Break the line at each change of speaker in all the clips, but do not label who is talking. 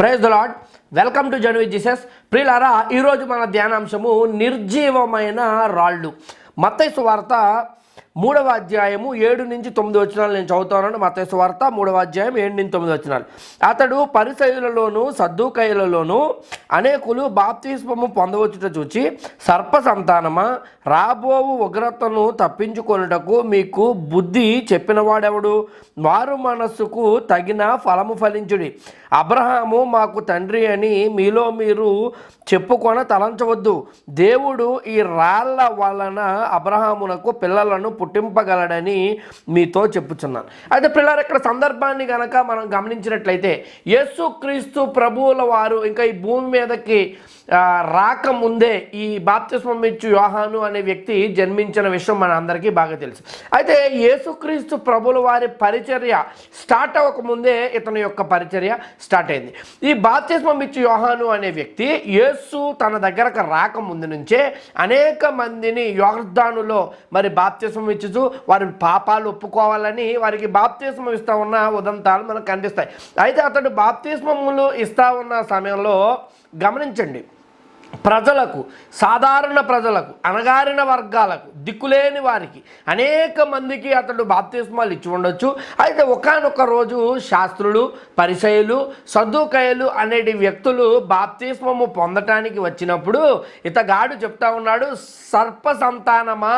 Praise the lord welcome to Jan with Jesus. ప్రియులారా ఈరోజు మన ధ్యానాంశము నిర్జీవమైన రాళ్ళు. మత్తైసు వార్త మూడవ అధ్యాయము ఏడు నుంచి తొమ్మిది వచనాలు నేను చదువుతాను మత్తైసు వార్త మూడవ అధ్యాయం ఏడు నుంచి తొమ్మిది వచనాలు. అతడు పరిసయులలోను సద్దుకైలలోను అనేకులు బాప్తిస్మము పొందవచ్చుట చూచి సర్ప సంతానమా రాబోవు ఉగ్రతను తప్పించుకొనుటకు మీకు బుద్ధి చెప్పినవాడెవడు? వారు మనస్సుకు తగిన ఫలము ఫలించుడి. అబ్రహాము మాకు తండ్రి అని మీలో మీరు చెప్పుకొన తలంచవద్దు. దేవుడు ఈ రాళ్ళ వలన అబ్రహామునకు పిల్లలను పుట్టింపగలడని మీతో చెప్పుచున్నాను. అయితే పిల్లలు ఇక్కడ సందర్భాన్ని గనక మనం గమనించినట్లయితే యేసుక్రీస్తు ప్రభువుల వారు ఇంకా ఈ భూమి మీదకి రాకముందే ఈ బాప్తిస్మం ఇచ్చు యోహాను అనే వ్యక్తి జన్మించిన విషయం మన అందరికీ బాగా తెలుసు. అయితే యేసుక్రీస్తు ప్రభుల వారి పరిచర్య స్టార్ట్ అవ్వకముందే ఇతని యొక్క పరిచర్య స్టార్ట్ అయింది. ఈ బాప్తిస్మం ఇచ్చు యోహాను అనే వ్యక్తి యేసు తన దగ్గరకు రాకముందు నుంచే అనేక మందిని యోర్ధానులో మరి బాప్తిస్మం ఇచ్చుతూ వారి పాపాలు ఒప్పుకోవాలని వారికి బాప్తిస్మం ఇస్తా ఉన్న ఉదంతాలు మనకు కనిపిస్తాయి అయితే అతడు బాప్తిస్మములు ఇస్తా ఉన్న సమయంలో గమనించండి. ప్రజలకు సాధారణ ప్రజలకు అణగారిన వర్గాలకు దిక్కులేని వారికి అనేక మందికి అతడు బాప్తిస్మాలు ఇచ్చి ఉండొచ్చు. అయితే ఒకానొక రోజు శాస్త్రులు పరిచయులు సద్దుకయలు అనేటి వ్యక్తులు బాప్తిస్మము పొందటానికి వచ్చినప్పుడు ఇతగాడు చెప్తా ఉన్నాడు సర్ప సంతానమా?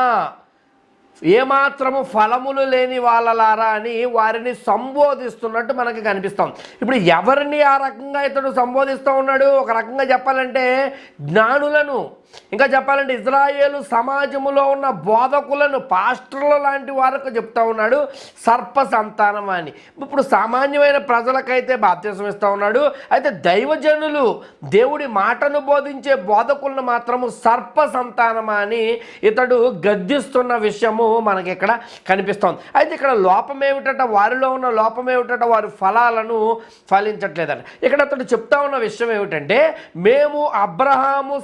ఏమాత్రము ఫలములు లేని వాళ్ళలారా అని వారిని సంబోధిస్తున్నట్టు మనకి కనిపిస్తాం. ఇప్పుడు ఎవరిని ఆ రకంగా ఇతడు సంబోధిస్తూ ఉన్నాడు? ఒక రకంగా చెప్పాలంటే జ్ఞానులను. ఇంకా చెప్పాలంటే ఇజ్రాయేలు సమాజములో ఉన్న బోధకులను పాస్టర్ల లాంటి వారికి చెప్తా ఉన్నాడు. సర్ప సంతానం అని. ఇప్పుడు సామాన్యమైన ప్రజలకైతే బాధ్యసం ఇస్తూ ఉన్నాడు. అయితే దైవజనులు దేవుడి మాటను బోధించే బోధకులను మాత్రము సర్ప సంతానమా అని ఇతడు గద్దిస్తున్న విషయము మనకి ఇక్కడ కనిపిస్తోంది. అయితే ఇక్కడ లోపం ఏమిటట వారిలో ఉన్న లోపం ఏమిటట వారి ఫలాలను ఫలించట్లేదట ఇక్కడ అతడు చెప్తా ఉన్న విషయం ఏమిటంటే మేము అబ్రహాము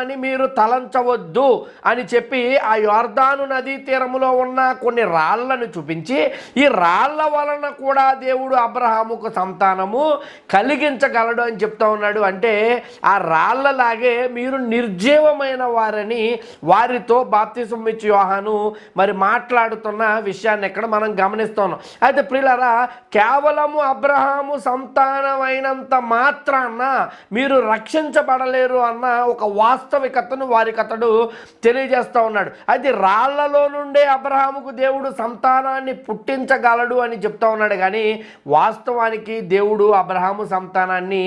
సంతానమని మీరు తలంచవద్దు అని చెప్పి ఆ యోర్దాను నదీ తీరములో ఉన్న కొన్ని రాళ్ళను చూపించి ఈ రాళ్ళ వలన కూడా దేవుడు అబ్రహాముకు సంతానము కలిగించగలడు అని చెప్తా ఉన్నాడు. అంటే ఆ రాళ్ళలాగే మీరు నిర్జీవమైన వారని వారితో బాప్తిసం ఇచ్చి యోహాను మరి మాట్లాడుతున్న విషయాన్ని ఇక్కడ మనం గమనిస్తున్నాం అయితే ప్రియులరా కేవలము అబ్రహాము సంతానమైనంత మాత్రాన మీరు రక్షించబడలేరు అన్న ఒక వాస్తవికతను వారికి అతడు తెలియజేస్తూ ఉన్నాడు. అయితే రాళ్ళలో నుండే అబ్రహాముకు దేవుడు సంతానాన్ని పుట్టించగలడు అని చెప్తా ఉన్నాడు. కానీ వాస్తవానికి దేవుడు అబ్రహాము సంతానాన్ని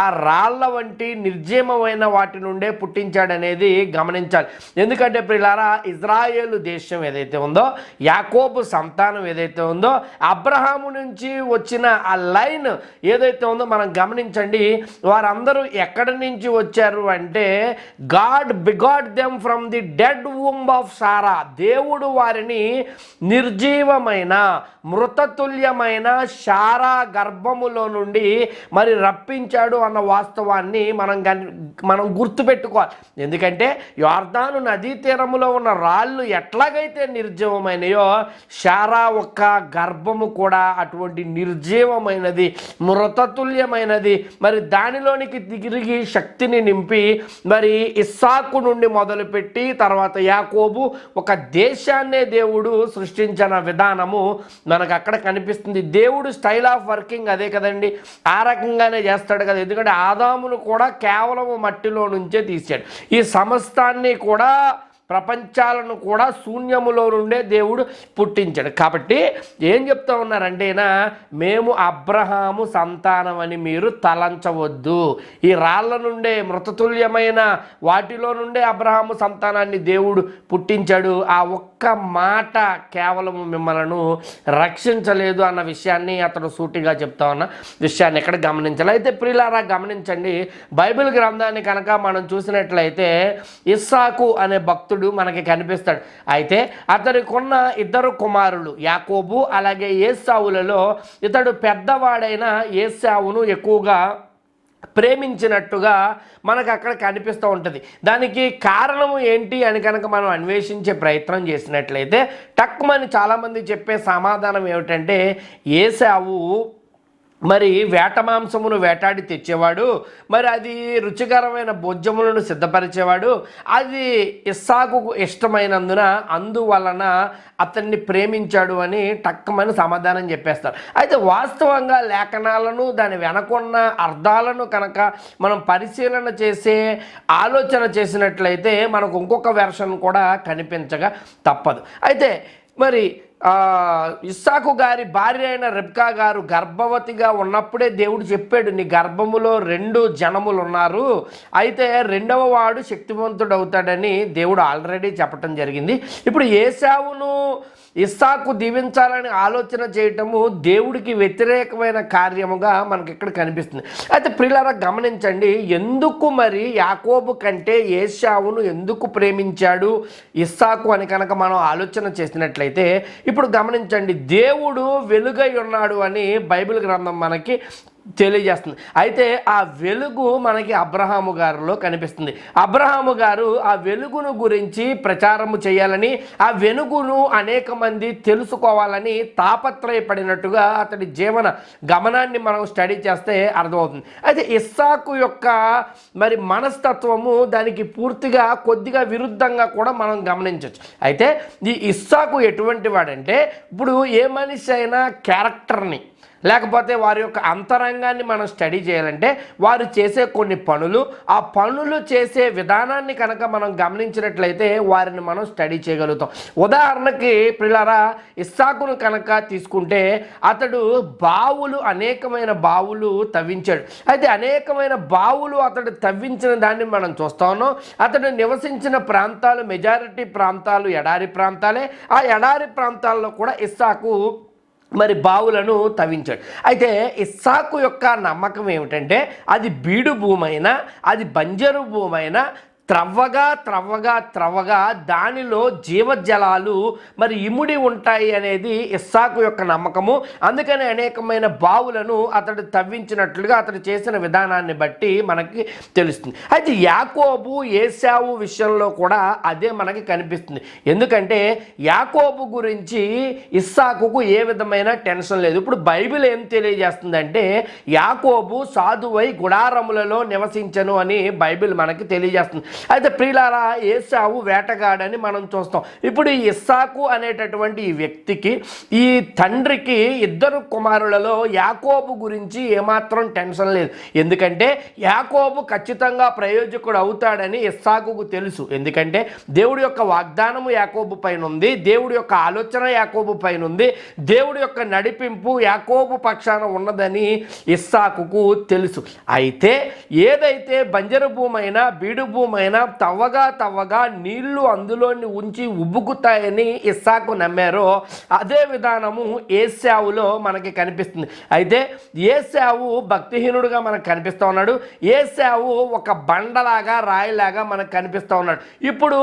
ఆ రాళ్ళ వంటి నిర్జీవమైన వాటి నుండే పుట్టించాడనేది గమనించాలి. ఎందుకంటే ప్రిలారా ఇజ్రాయేలు దేశం ఏదైతే ఉందో యాకోబు సంతానం ఏదైతే ఉందో అబ్రహాము నుంచి వచ్చిన ఆ లైన్ ఏదైతే ఉందో మనం గమనించండి వారందరూ ఎక్కడి నుంచి వచ్చారు అంటే God begot them from the dead womb of Sarah దేవుడు వారిని నిర్జీవమైన మృతతుల్యమైన శారా గర్భములో నుండి మరి రప్పించాడు అన్న వాస్తవాన్ని మనం మనం గుర్తుపెట్టుకోవాలి. ఎందుకంటే యార్దాను నదీ తీరములో ఉన్న రాళ్ళు ఎట్లాగైతే నిర్జీవమైనయో శారా ఒక్క గర్భము కూడా అటువంటి నిర్జీవమైనది మృతతుల్యమైనది మరి దానిలోనికి తిరిగి శక్తిని నింపి మరి ఇస్సాకు నుండి మొదలుపెట్టి తర్వాత యాకోబు ఒక దేశాన్నే దేవుడు సృష్టించిన విధానము మనకు అక్కడ కనిపిస్తుంది. దేవుడు స్టైల్ ఆఫ్ వర్కింగ్ అదే కదండి. ఆ రకంగానే చేస్తాడు కదా. ఎందుకంటే ఆదామును కూడా కేవలం మట్టిలో నుంచే తీసాడు ఈ సమస్తాన్ని కూడా ప్రపంచాలను కూడా శూన్యములో నుండే దేవుడు పుట్టించాడు. కాబట్టి ఏం చెప్తా ఉన్నారంటేనా మేము అబ్రహాము సంతానం అని మీరు తలంచవద్దు. ఈ రాళ్ళ నుండే మృతతుల్యమైన వాటిలో నుండే అబ్రహాము సంతానాన్ని దేవుడు పుట్టించాడు. ఆ ఒక్క మాట కేవలం మిమ్మలను రక్షించలేదు అన్న విషయాన్ని అతడు సూటిగా చెప్తా ఉన్న విషయాన్ని ఎక్కడ గమనించాలి. అయితే ప్రియులారా గమనించండి. బైబిల్ గ్రంథాన్ని కనుక మనం చూసినట్లయితే ఇస్సాకు అనే భక్తుడు మనకి కనిపిస్తాడు. అయితే అతనికున్న ఇద్దరు కుమారులు యాకోబు అలాగే ఏసావులలో ఇతడు పెద్దవాడైన ఏసావును ఎక్కువగా ప్రేమించినట్టుగా మనకు అక్కడ కనిపిస్తూ ఉంటుంది. దానికి కారణము ఏంటి అని కనుక మనం అన్వేషించే ప్రయత్నం చేసినట్లయితే టక్మని చాలామంది చెప్పే సమాధానం ఏమిటంటే ఏసావు మరి వేట మాంసమును వేటాడి తెచ్చేవాడు మరి అది రుచికరమైన భోజ్యములను సిద్ధపరిచేవాడు అది ఇస్సాకు ఇష్టమైనందున అందువలన అతన్ని ప్రేమించాడు అని టక్కమని సమాధానం చెప్పేస్తారు. అయితే వాస్తవంగా లేఖనాలను దాని వెనకున్న అర్థాలను కనుక మనం పరిశీలన చేసే ఆలోచన చేసినట్లయితే మనకు ఇంకొక వెర్షన్ కూడా కనిపించగా తప్పదు. అయితే మరి ఇస్సాకు గారి భార్య అయిన రెబ్కా గారు గర్భవతిగా ఉన్నప్పుడే దేవుడు చెప్పాడు నీ గర్భములో రెండు జనములు ఉన్నారు అయితే రెండవ వాడు శక్తివంతుడు అవుతాడని దేవుడు ఆల్రెడీ చెప్పటం జరిగింది. ఇప్పుడు ఏసావును ఇస్సాకు దీవించాలని ఆలోచన చేయటము దేవుడికి వ్యతిరేకమైన కార్యముగా మనకి ఇక్కడ కనిపిస్తుంది. అయితే ప్రియులారా గమనించండి ఎందుకు మరి యాకోబు కంటే ఏసావును ఎందుకు ప్రేమించాడు ఇస్సాకు అని కనుక మనం ఆలోచన చేసినట్లయితే ఇప్పుడు గమనించండి దేవుడు వెలుగై ఉన్నాడు అని బైబిల్ గ్రంథం మనకి తెలియజేస్తుంది. అయితే ఆ వెలుగు మనకి అబ్రహాము గారిలో కనిపిస్తుంది. అబ్రహాము గారు ఆ వెలుగును గురించి ప్రచారము చేయాలని ఆ వెలుగును అనేక మంది తెలుసుకోవాలని తాపత్రయపడినట్టుగా అతడి జీవన గమనాన్ని మనం స్టడీ చేస్తే అర్థమవుతుంది. అయితే ఇస్సాకు యొక్క మరి మనస్తత్వము దానికి పూర్తిగా కొద్దిగా విరుద్ధంగా కూడా మనం గమనించవచ్చు అయితే ఈ ఇస్సాకు ఎటువంటి వాడంటే ఇప్పుడు ఏ మనిషి అయినా క్యారెక్టర్ని లేకపోతే వారి యొక్క అంతరంగాన్ని మనం స్టడీ చేయాలంటే వారు చేసే కొన్ని పనులు ఆ పనులు చేసే విధానాన్ని కనుక మనం గమనించినట్లయితే వారిని మనం స్టడీ చేయగలుగుతాం. ఉదాహరణకి పిల్లరా ఇస్సాకును కనుక తీసుకుంటే అతడు బావులు అనేకమైన బావులు తవ్వించాడు. అయితే అనేకమైన బావులు అతడు తవ్వించిన దాన్ని మనం చూస్తా ఉన్నాం. అతడు నివసించిన ప్రాంతాలు మెజారిటీ ప్రాంతాలు ఎడారి ప్రాంతాలే. ఆ ఎడారి ప్రాంతాల్లో కూడా ఇస్సాకు మరి బావులను తవ్వించాడు. అయితే ఇస్సాకు యొక్క నమ్మకం ఏమిటంటే అది బీడు భూమైనా అది బంజరు భూమైనా త్రవ్వగా త్రవ్వగా త్రవ్వగా దానిలో జీవజలాలు మరి ఇముడి ఉంటాయి అనేది ఇస్సాకు యొక్క నమ్మకము. అందుకని అనేకమైన బావులను అతడు తవ్వించినట్లుగా అతడు చేసిన విధానాన్ని బట్టి మనకి తెలుస్తుంది. అయితే యాకోబు ఏసావు విషయంలో కూడా అదే మనకి కనిపిస్తుంది. ఎందుకంటే యాకోబు గురించి ఇస్సాకుకు ఏ విధమైన టెన్షన్ లేదు. ఇప్పుడు బైబిల్ ఏం తెలియజేస్తుందంటే యాకోబు సాధువై గుడారములలో నివసించను అని బైబిల్ మనకి తెలియజేస్తుంది. అయితే ప్రియులారా ఏసావు వేటగాడని మనం చూస్తాం. ఇప్పుడు ఇస్సాకు అనేటటువంటి ఈ వ్యక్తికి ఈ తండ్రికి ఇద్దరు కుమారులలో యాకోబు గురించి ఏమాత్రం టెన్షన్ లేదు. ఎందుకంటే యాకోబు ఖచ్చితంగా ప్రయోజకుడు అవుతాడని ఇస్సాకుకు తెలుసు. ఎందుకంటే దేవుడి యొక్క వాగ్దానము యాకోబు పైన ఉంది దేవుడి యొక్క ఆలోచన యాకోబు పైన ఉంది దేవుడి యొక్క నడిపింపు యాకోబు పక్షాన ఉన్నదని ఇస్సాకుకు తెలుసు. అయితే ఏదైతే బంజరు భూమైనా బీడు భూమైనా తవ్వగా తవ్వగా నీళ్ళు అందులోని ఉంచి ఉబ్బుకుతాయని ఇస్సాకు నమ్మారో అదే విధానము ఏసావులో మనకి కనిపిస్తుంది. అయితే ఏసావు భక్తిహీనుడుగా మనకు కనిపిస్తూ ఉన్నాడు. ఏసావు ఒక బండలాగా రాయిలాగా మనకు కనిపిస్తూ ఉన్నాడు. ఇప్పుడు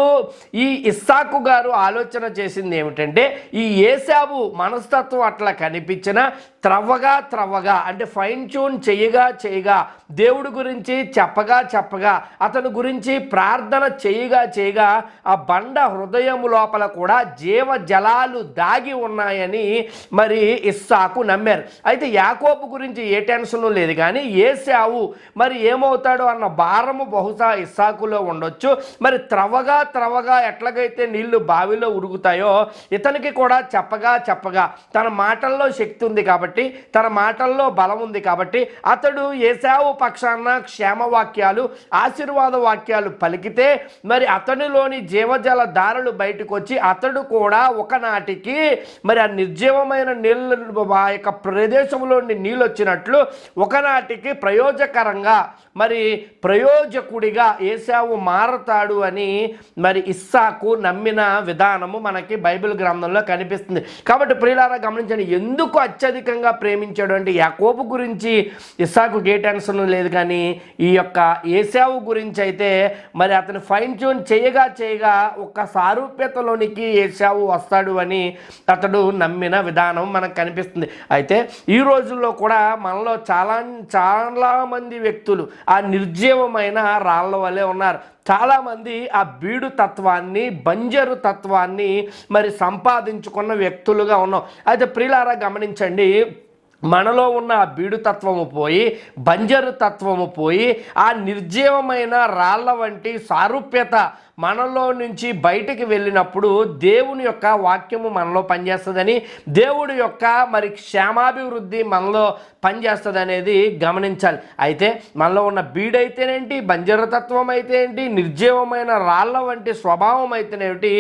ఈ ఇస్సాకు గారు ఆలోచన చేసింది ఏమిటంటే ఈ ఏసావు మనస్తత్వం అట్లా కనిపించిన త్రవ్వగా త్రవ్వగా అంటే ఫైన్ ట్యూన్ చేయగా చేయగా దేవుడి గురించి చెప్పగా చెప్పగా అతని గురించి ప్రార్థన చేయగా చేయగా ఆ బండ హృదయం లోపల కూడా జీవ జలాలు దాగి ఉన్నాయని మరి ఇస్సాకు నమ్మారు. అయితే యాకోబు గురించి ఏ టెన్షన్ లేదు కానీ ఏసావు మరి ఏమవుతాడో అన్న భారము బహుశా ఇస్సాకులో ఉండొచ్చు. మరి త్రవగా త్రవగా ఎట్లాగైతే నీళ్ళు బావిలో ఉరుగుతాయో ఇతనికి కూడా చెప్పగా చెప్పగా తన మాటల్లో శక్తి ఉంది కాబట్టి తన మాటల్లో బలం ఉంది కాబట్టి అతడు ఏసావు పక్షాన క్షేమ వాక్యాలు ఆశీర్వాద వాక్యాలు పలికితే మరి అతనిలోని జీవజల దారులు బయటకు వచ్చి అతడు కూడా ఒకనాటికి మరి ఆ నిర్జీవమైన నీళ్ళు ఆ యొక్క ప్రదేశంలోని నీళ్ళు వచ్చినట్లు ఒకనాటికి ప్రయోజకరంగా మరి ప్రయోజకుడిగా ఏసావు మారతాడు అని మరి ఇస్సాకు నమ్మిన విధానము మనకి బైబిల్ గ్రంథంలో కనిపిస్తుంది. కాబట్టి ప్రియులారా గమనించండి ఎందుకు అత్యధికంగా ప్రేమించాడు అంటే యాకోబు గురించి ఇస్సాకు గేట్ టెన్షన్ లేదు కానీ ఈ యొక్క ఏసావు గురించి అయితే మరి అతను ఫైన్ ట్యూన్ చేయగా చేయగా ఒక సారూప్యతలోనికి ఏసావు వస్తాడు అని అతడు నమ్మిన విధానం మనకు కనిపిస్తుంది. అయితే ఈ రోజుల్లో కూడా మనలో చాలా చాలామంది వ్యక్తులు ఆ నిర్జీవమైన రాళ్ళ వలె ఉన్నారు. చాలామంది ఆ బీడు తత్వాన్ని బంజరు తత్వాన్ని మరి సంపాదించుకున్న వ్యక్తులుగా ఉన్నాం. అయితే ప్రిలారా గమనించండి మనలో ఉన్న ఆ బీడు తత్వము పోయి బంజరు తత్వము పోయి ఆ నిర్జీవమైన రాళ్ళ వంటి సారూప్యత మనలో నుంచి బయటికి వెళ్ళినప్పుడు దేవుని యొక్క వాక్యము మనలో పనిచేస్తుందని దేవుడి యొక్క మరి క్షేమాభివృద్ధి మనలో పనిచేస్తుంది అనేది గమనించాలి. అయితే మనలో ఉన్న బీడైతేనేంటి బంజరతత్వం అయితే ఏంటి నిర్జీవమైన రాళ్ళ వంటి స్వభావం అయితేనేమిటి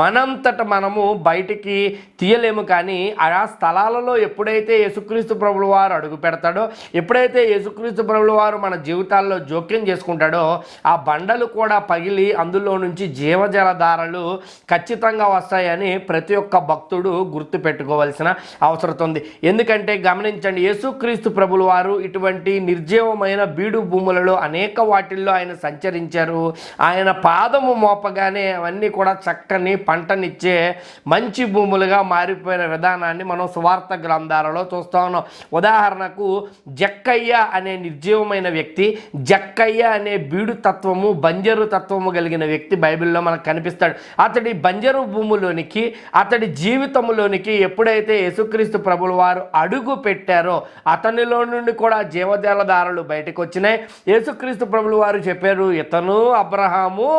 మనంతట మనము బయటికి తీయలేము. కానీ ఆ స్థలాలలో ఎప్పుడైతే యేసుక్రీస్తు ప్రభుల వారు అడుగు పెడతాడో ఎప్పుడైతే యేసుక్రీస్తు ప్రభుల వారు మన జీవితాల్లో జోక్యం చేసుకుంటాడో ఆ బండలు కూడా పగిలి అందులో నుంచి జీవజలధారలు ఖచ్చితంగా వస్తాయని ప్రతి ఒక్క భక్తుడు గుర్తు పెట్టుకోవాల్సిన అవసరం ఉంది. ఎందుకంటే గమనించండి యేసుక్రీస్తు ప్రభులు వారు ఇటువంటి నిర్జీవమైన బీడు భూములలో అనేక వాటిల్లో ఆయన సంచరించారు. ఆయన పాదము మోపగానే అవన్నీ కూడా చక్కని పంటనిచ్చే మంచి భూములుగా మారిపోయిన విధానాన్ని మనం సువార్త గ్రంథాలలో చూస్తూ ఉన్నాం. ఉదాహరణకు జక్కయ్య అనే నిర్జీవమైన వ్యక్తి జక్కయ్య అనే బీడు తత్వము బంజరు తత్వము కలిగిన వ్యక్తి బైబిల్లో మనకు కనిపిస్తాడు. అతడి బంజరు భూములోనికి అతడి జీవితంలోనికి ఎప్పుడైతే యేసుక్రీస్తు ప్రభుల వారు అడుగు పెట్టారో అతనిలో నుండి కూడా జీవజలధారలు బయటకు వచ్చినాయి. యేసుక్రీస్తు ప్రభుల వారు చెప్పారు ఇతను అబ్రహాము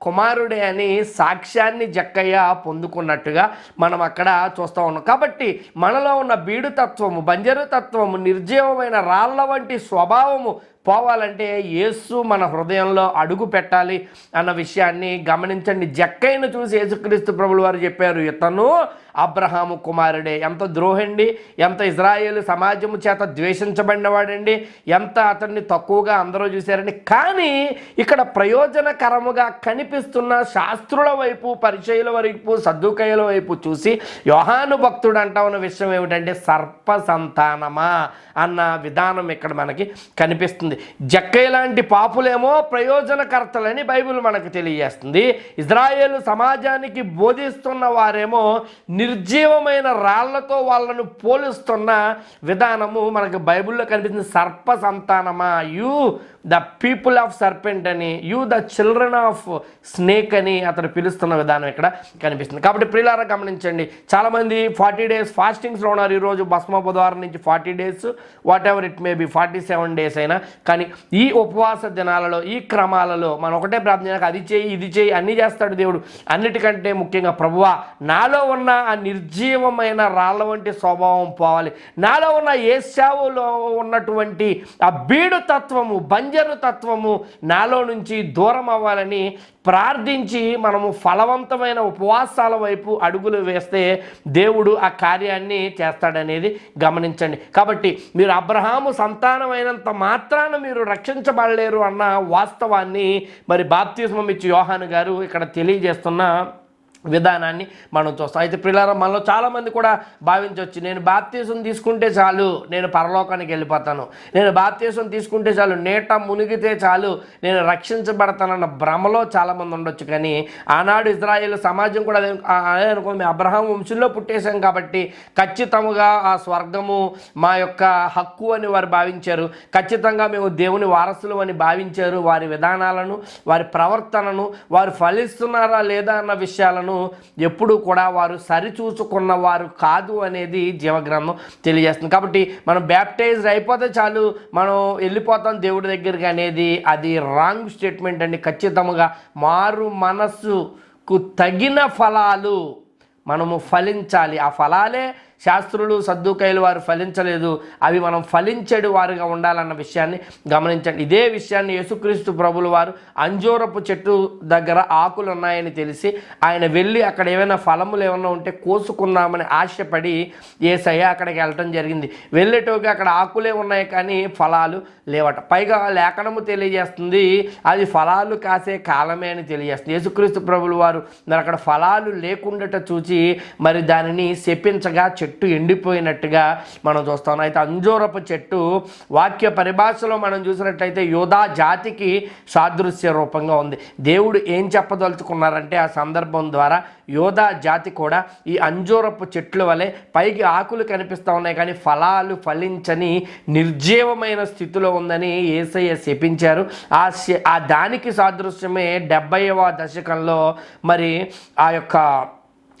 కుమారుడే అని సాక్ష్యాన్ని జక్కయ్య పొందుకున్నట్టుగా మనం అక్కడ చూస్తూ ఉన్నాం. కాబట్టి మనలో ఉన్న బీడు తత్వము బంజరు తత్వము నిర్జీవమైన రాళ్ళ వంటి స్వభావము పోవాలంటే యేసు మన హృదయంలో అడుగు పెట్టాలి అన్న విషయాన్ని గమనించండి. జక్కైన చూసి యేసుక్రీస్తు ప్రభులు వారు చెప్పారు ఇతను అబ్రహాము కుమారుడే. ఎంత ద్రోహండి ఎంత ఇజ్రాయేల్ సమాజము చేత ద్వేషించబడినవాడండి. ఎంత అతన్ని తక్కువగా అందరూ చూశారండి. కానీ ఇక్కడ ప్రయోజనకరముగా కనిపిస్తున్న శాస్త్రుల వైపు పరిచయుల వైపు సద్దుకయ్యల వైపు చూసి యోహాను భక్తుడు అంటా ఉన్న విషయం ఏమిటంటే సర్ప సంతానమా అన్న విధానం ఇక్కడ మనకి కనిపిస్తుంది. జక్కయ్య లాంటి పాపులేమో ప్రయోజనకర్తలని బైబిల్ మనకు తెలియజేస్తుంది. ఇజ్రాయేల్ సమాజానికి బోధిస్తున్న వారేమో నిర్జీవమైన రాళ్ళతో వాళ్ళను పోలుస్తున్న విధానము మనకు బైబిల్లో కనిపిస్తుంది. సర్ప సంతానమా? You the people of serpent అని you the children of snake అని అతను పిలుస్తున్న విధానం ఇక్కడ కనిపిస్తుంది. కాబట్టి ప్రియులారా గమనించండి చాలామంది ఫార్టీ డేస్ ఫాస్టింగ్స్లో ఉన్నారు. ఈరోజు భస్మ బుధవారం నుంచి forty days whatever it may be forty seven days అయినా. కానీ ఈ ఉపవాస దినాలలో ఈ క్రమాలలో మనం ఒకటే ప్రార్థన అది చేయి ఇది చేయి అన్నీ చేస్తాడు దేవుడు. అన్నిటికంటే ముఖ్యంగా ప్రభువా నాలో ఉన్న ఆ నిర్జీవమైన రాళ్ళ వంటి స్వభావం పోవాలి. నాలో ఉన్న ఏశావులో ఉన్నటువంటి ఆ బీడు తత్వము బంజరు తత్వము నాలో నుంచి దూరం అవ్వాలని ప్రార్థించి మనము ఫలవంతమైన ఉపవాసాల వైపు అడుగులు వేస్తే దేవుడు ఆ కార్యాన్ని చేస్తాడనేది గమనించండి. కాబట్టి మీరు అబ్రహాము సంతానమైనంత మాత్రాన మీరు రక్షించబడలేరు అన్న వాస్తవాన్ని మరి బాప్తిస్మం ఇచ్చి యోహాను గారు ఇక్కడ తెలియజేస్తున్న విధానాన్ని మనం చూస్తాం. అయితే పిల్లల మనలో చాలామంది కూడా భావించవచ్చు నేను బాప్తీసం తీసుకుంటే చాలు నేను పరలోకానికి వెళ్ళిపోతాను. నేను బాప్తీసం తీసుకుంటే చాలు నేట మునిగితే చాలు నేను రక్షించబడతానన్న భ్రమలో చాలామంది ఉండొచ్చు. కానీ ఆనాడు ఇజ్రాయేల్ సమాజం కూడా అదే అదే అనుకో మేము అబ్రహాం వంశంలో పుట్టేశాం కాబట్టి ఖచ్చితంగా ఆ స్వర్గము మా యొక్క హక్కు అని వారు భావించారు. ఖచ్చితంగా మేము దేవుని వారసులు అని భావించారు. వారి విధానాలను వారి ప్రవర్తనను వారు ఫలిస్తున్నారా లేదా అన్న విషయాలను ఎప్పుడూ కూడా వారు సరిచూచుకున్న వారు కాదు అనేది జీవగ్రంథం తెలియజేస్తుంది. కాబట్టి మనం బ్యాప్టైజ్డ్ అయిపోతే చాలు మనం వెళ్ళిపోతాం దేవుడి దగ్గరికి అనేది అది రాంగ్ స్టేట్మెంట్ అండి. ఖచ్చితంగా మారు మనస్సుకు తగిన ఫలాలు మనము ఫలించాలి. ఆ ఫలాలే శాస్త్రులు సర్దుకాయలు వారు ఫలించలేదు. అవి మనం ఫలించడు వారుగా ఉండాలన్న విషయాన్ని గమనించండి. ఇదే విషయాన్ని యేసుక్రీస్తు ప్రభులు వారు అంజూరపు చెట్టు దగ్గర ఆకులు ఉన్నాయని తెలిసి ఆయన వెళ్ళి అక్కడ ఏమైనా ఫలములు ఏమైనా ఉంటే కోసుకుందామని ఆశపడి ఏసయ్య అక్కడికి వెళ్ళటం జరిగింది. వెళ్ళేటోకి అక్కడ ఆకులే ఉన్నాయి కానీ ఫలాలు లేవట. పైగా లేఖనము తెలియజేస్తుంది అది ఫలాలు కాసే కాలమే అని తెలియజేస్తుంది. యేసుక్రీస్తు ప్రభులు వారు మరి అక్కడ ఫలాలు లేకుండాట చూచి మరి దానిని శపించగా చెట్టు చెట్టు ఎండిపోయినట్టుగా మనం చూస్తాం. అయితే అంజూరపు చెట్టు వాక్య పరిభాషలో మనం చూసినట్లయితే యోధా జాతికి సాదృశ్య రూపంగా ఉంది. దేవుడు ఏం చెప్పదలుచుకున్నారంటే ఆ సందర్భం ద్వారా యోధా జాతి కూడా ఈ అంజూరపు చెట్ల వలె పైకి ఆకులు కనిపిస్తూ ఉన్నాయి. కానీ ఫలాలు ఫలించని నిర్జీవమైన స్థితిలో ఉందని ఏసయ్య శపించారు. ఆ ఆ దానికి సాదృశ్యమే డెబ్బైవ దశకంలో మరి ఆ యొక్క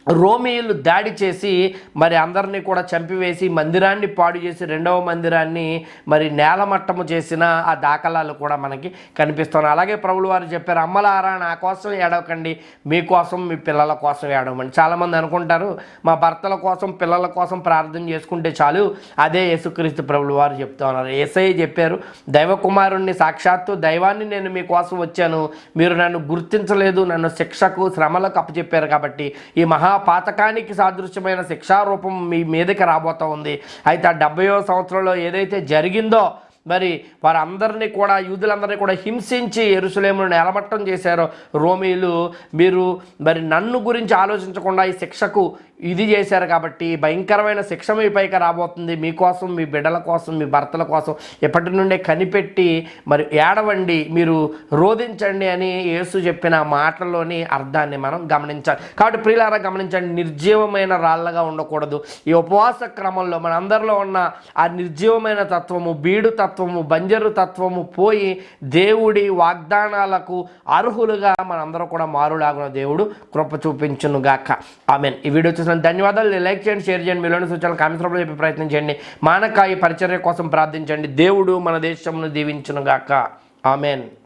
రోమియోలు దాడి చేసి మరి అందరినీ కూడా చంపివేసి మందిరాన్ని పాడు చేసి రెండవ మందిరాన్ని మరి నేలమట్టము చేసిన ఆ దాఖలాలు కూడా మనకి కనిపిస్తున్నాయి. అలాగే ప్రభులు వారు చెప్పారు అమ్మలారా నా కోసం ఏడవకండి మీకోసం మీ పిల్లల కోసం ఏడవమండి చాలామంది అనుకుంటారు మా భర్తల కోసం పిల్లల కోసం ప్రార్థన చేసుకుంటే చాలు. అదే యేసుక్రీస్తు ప్రభులు వారు చెప్తా ఉన్నారు. ఏసై చెప్పారు దైవకుమారుణ్ణి సాక్షాత్తు దైవాన్ని నేను మీకోసం వచ్చాను. మీరు నన్ను గుర్తించలేదు నన్ను శిక్షకు శ్రమలకు అప్పచెప్పారు కాబట్టి ఈ మహా పాతకానికి సాదృశ్యమైన శిక్షారూపం మీ మీదకి రాబోతా ఉంది. అయితే ఆ డెబ్బయో సంవత్సరంలో ఏదైతే జరిగిందో మరి వారందరినీ కూడా యూదులందరినీ కూడా హింసించి ఎరుసలేమును నేలమట్టం చేశారో రోమీలు మీరు మరి నన్ను గురించి ఆలోచించకుండా ఈ శిక్షకు ఇది చేశారు కాబట్టి భయంకరమైన శిక్ష మీ పైకి రాబోతుంది. మీకోసం మీ బిడ్డల కోసం మీ భర్తల కోసం ఎప్పటి నుండే కనిపెట్టి మరి ఏడవండి మీరు రోధించండి అని యేసు చెప్పిన మాటల్లోని అర్థాన్ని మనం గమనించాలి. కాబట్టి ప్రియులారా గమనించండి నిర్జీవమైన రాళ్ళగా ఉండకూడదు. ఈ ఉపవాస క్రమంలో మన అందరిలో ఉన్న ఆ నిర్జీవమైన తత్వము బీడు తత్వము బంజరు తత్వము పోయి దేవుడి వాగ్దానాలకు అర్హులుగా మనందరూ కూడా మారులాగున దేవుడు కృప చూపించును గాక ఆమెన్. ఈ వీడియో చూసిన ధన్యవాదాలు. లైక్ చేయండి షేర్ చేయండి. మీలోని సూచనలు కామెంట్స్ రూపంలో చెప్పే ప్రయత్నం చేయండి. మానకాయ పరిచర్య కోసం ప్రార్థించండి. దేవుడు మన దేశంను దీవించునుగాక. ఆమెన్.